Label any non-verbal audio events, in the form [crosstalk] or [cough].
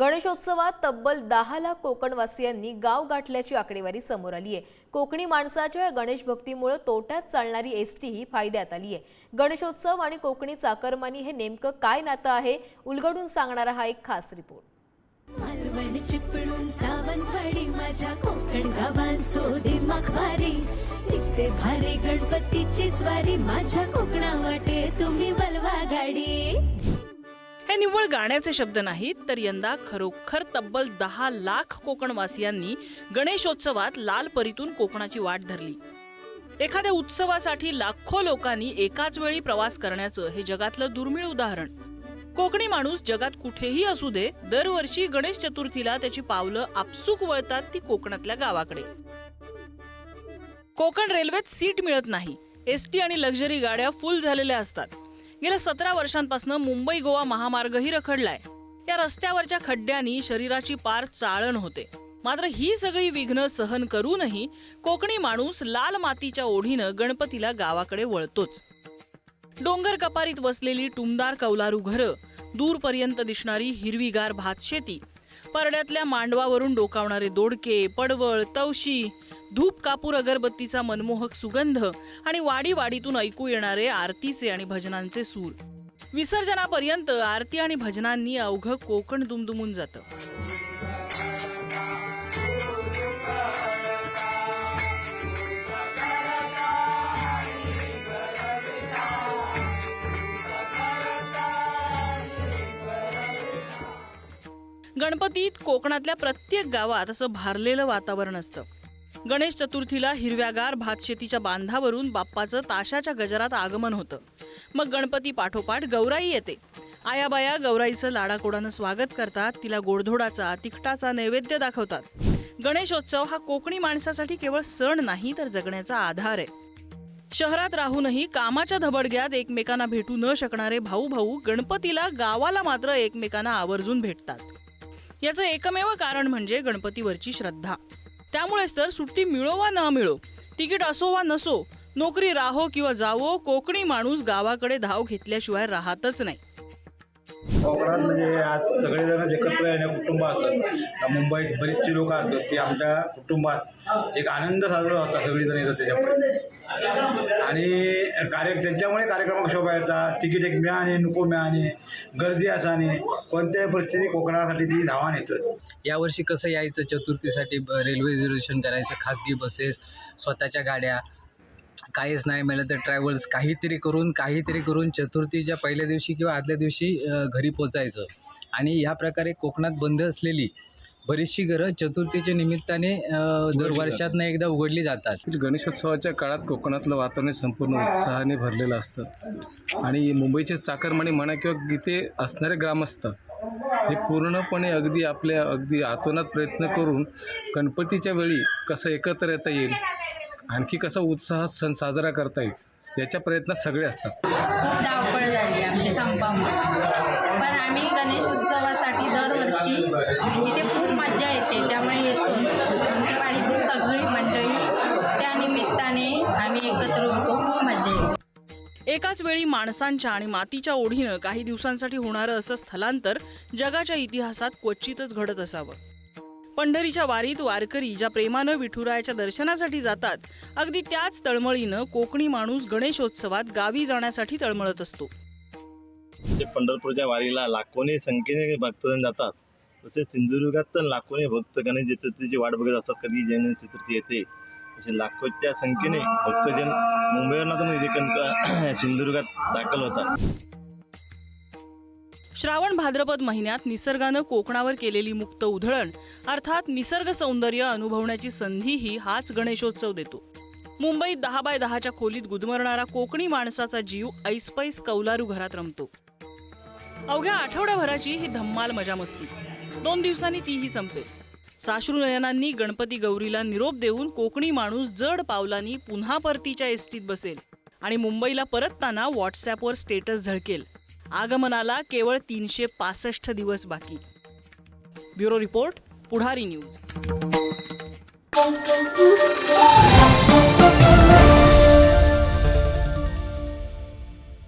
गणेशोत्सवात तब्बल दहा लाख कोकणवासियांनी गाव गाठल्याची आकडेवारी समोर आली आहे. कोकणी माणसाच्या या गणेश भक्तीमुळे तोट्यात चालणारी एस टी ही फायद्यात आली आहे. गणेशोत्सव आणि कोकणी चाकरमानी हे नेमकं काय नातं आहे? उलगडून सांगणारा हा एक खास रिपोर्ट. मालवण चिपळूण सावंतवाडी माझ्या कोकण गावांचो दिमाग भारी. दिसते भारी गणपतीची स्वारी माझ्या कोकणा वाटे तुम्ही बलवा गाडी. हे निव्वळ गाण्याचे शब्द नाहीत तर यंदा खरोखर तब्बल दहा लाख कोकणवासियांनी गणेशोत्सवात लाल परीतून कोकणाची वाट धरली. एखाद्या उत्सवासाठी लाखो लोकांनी एकाच वेळी प्रवास करण्याचं हे जगातलं दुर्मिळ उदाहरण. कोकणी माणूस जगात कुठेही असू दे दरवर्षी गणेश चतुर्थीला त्याची पावलं आपसूक वळतात ती कोकणातल्या गावाकडे. कोकण रेल्वेत सीट मिळत नाही. एसटी आणि लक्झरी गाड्या फुल झालेल्या असतात. गेल्या सतरा वर्षांपासून मुंबई गोवा महामार्गही रखडलाय. या रस्त्यावरच्या खड्ड्यांनी शरीराची पार चाळण होते. मात्र ही सगळी विघ्न सहन करूनही कोकणी माणूस लाल मातीच्या ओढीनं गणपतीला गावाकडे वळतोच. डोंगर कपारीत वसलेली टुमदार कौलारू घरं दूरपर्यंत दिसणारी हिरवीगार भातशेती परड्यातल्या मांडवावरून डोकावणारे दोडके पडवळ तवशी धूप कापूर अगरबत्तीचा मनमोहक सुगंध आणि वाडी वाडीतून ऐकू येणारे आरतीचे आणि भजनांचे सूर. विसर्जनापर्यंत आरती आणि भजनांनी अवघं कोकण दुमदुमून जातं. गणपतीत कोकणातल्या प्रत्येक गावात असं भारलेलं वातावरण असतं. गणेश चतुर्थीला हिरव्यागार भातशेतीच्या बांधावरून बाप्पाचं ताशाच्या गजरात आगमन होतं. मग गणपती पाठोपाठ गौराई येते. आयाबाया गौराईचं लाडाकोडानं स्वागत करतात तिला गोडधोडाचा तिखटाचा नैवेद्य दाखवतात. गणेशोत्सव हा कोकणी माणसासाठी केवळ सण नाही तर जगण्याचा आधार आहे. शहरात राहूनही कामाच्या धबडग्यात एकमेकांना भेटू न शकणारे भाऊ भाऊ गणपतीला गावाला मात्र एकमेकांना आवर्जून भेटतात. याचं एकमेव कारण म्हणजे गणपतीवरची श्रद्धा. त्यामुळेच तर सुट्टी मिळो वा न मिळो तिकीट असो वा नसो नोकरी राहो किंवा जावो कोकणी माणूस गावाकडे धाव घेतल्याशिवाय राहतच नाही. कोकणात म्हणजे आज सगळेजण एकत्र येणे कुटुंब असत मुंबईत बरीचशी लोक असतात ते आमच्या कुटुंबात एक आनंद साजरा होता सगळीजण येतात त्याच्यामुळे आणि कार्य त्यांच्यामुळे कार्यक्रमात शोभा येतात. तिकीट एक मिळाणे नको मिळाणे गर्दी असाने कोणत्याही परिस्थिती कोकणासाठी ती धावान येतं. यावर्षी कसं यायचं? चतुर्थीसाठी रेल्वे रिझर्वेशन करायचं खाजगी बसेस स्वतःच्या गाड्या. काहीच नाही मिळालं तर ट्रॅव्हल्स. काहीतरी करून काहीतरी करून चतुर्थीच्या पहिल्या दिवशी किंवा आदल्या दिवशी घरी पोचायचं. आणि ह्या प्रकारे कोकणात बंद असलेली बरीचशी घरं चतुर्थीच्या निमित्ताने दर वर्षातनं एकदा उघडली जातात. गणेशोत्सवाच्या काळात कोकणातलं वातावरण संपूर्ण उत्साहाने भरलेलं असतं. आणि मुंबईचे चाकरमानी म्हणा किंवा इथे असणारे ग्रामस्थ हे पूर्णपणे अगदी आपल्या अगदी आतोनात प्रयत्न करून गणपतीच्या वेळी कसं एकत्र येता येईल आणखी कसा उत्साहात सण साजरा करता येईल याच्या प्रयत्नात सगळे असतात. धावपळ झाली आमची संपामुळे पण आम्ही गणेश उत्सवासाठी दरवर्षी इथे खूप मज्जा येते त्यामुळे येतो आमच्या वाडीची सगळी मंडळी त्या निमित्ताने आम्ही एकत्र होतो खूप मज्जा येते. एकाच वेळी माणसांच्या आणि मातीच्या ओढीनं काही दिवसांसाठी होणारं असं स्थलांतर जगाच्या इतिहासात क्वचितच घडत असावं. पंढरीच्या वारीत वारकरी ज्या प्रेमानं विठुरायाच्या दर्शनासाठी जातात अगदी त्याच तळमळीनं कोकणी माणूस गणेशोत्सवात गावी जाण्यासाठी तळमळत असतो. ते पंढरपूरच्या वारीला लाखोनी संख्येने भक्तजण जातात. तसेच सिंधुदुर्गात तर लाखोनी भक्त गणेश चतुर्थीची वाट बघत असतात. कधी गणेश चतुर्थी येते असे लाखोच्या संख्येने भक्तजन मुंबईवरून इथे कणक [clears throat] सिंधुदुर्गात दाखल होतात. श्रावण भाद्रपद महिन्यात निसर्गानं कोकणावर केलेली मुक्त उधळण अर्थात निसर्ग सौंदर्य अनुभवण्याची संधीही हाच गणेशोत्सव देतो. मुंबईत दहा बाय दहाच्या खोलीत गुदमरणारा कोकणी माणसाचा जीव ऐसपैस कौलारू घरात रमतो. अवघ्या आठवड्याभराची ही धम्माल मजा मस्ती. दोन दिवसांनी तीही संपेल. साश्रू नयनांनी गणपती गौरीला निरोप देऊन कोकणी माणूस जड पावलांनी पुन्हा परतीच्या एसटीत बसेल आणि मुंबईला परतताना व्हॉट्सॲपवर स्टेटस झळकेल. आगमनाला केवळ तीनशे पासष्ट दिवस बाकी. Bureau report Pudhari news.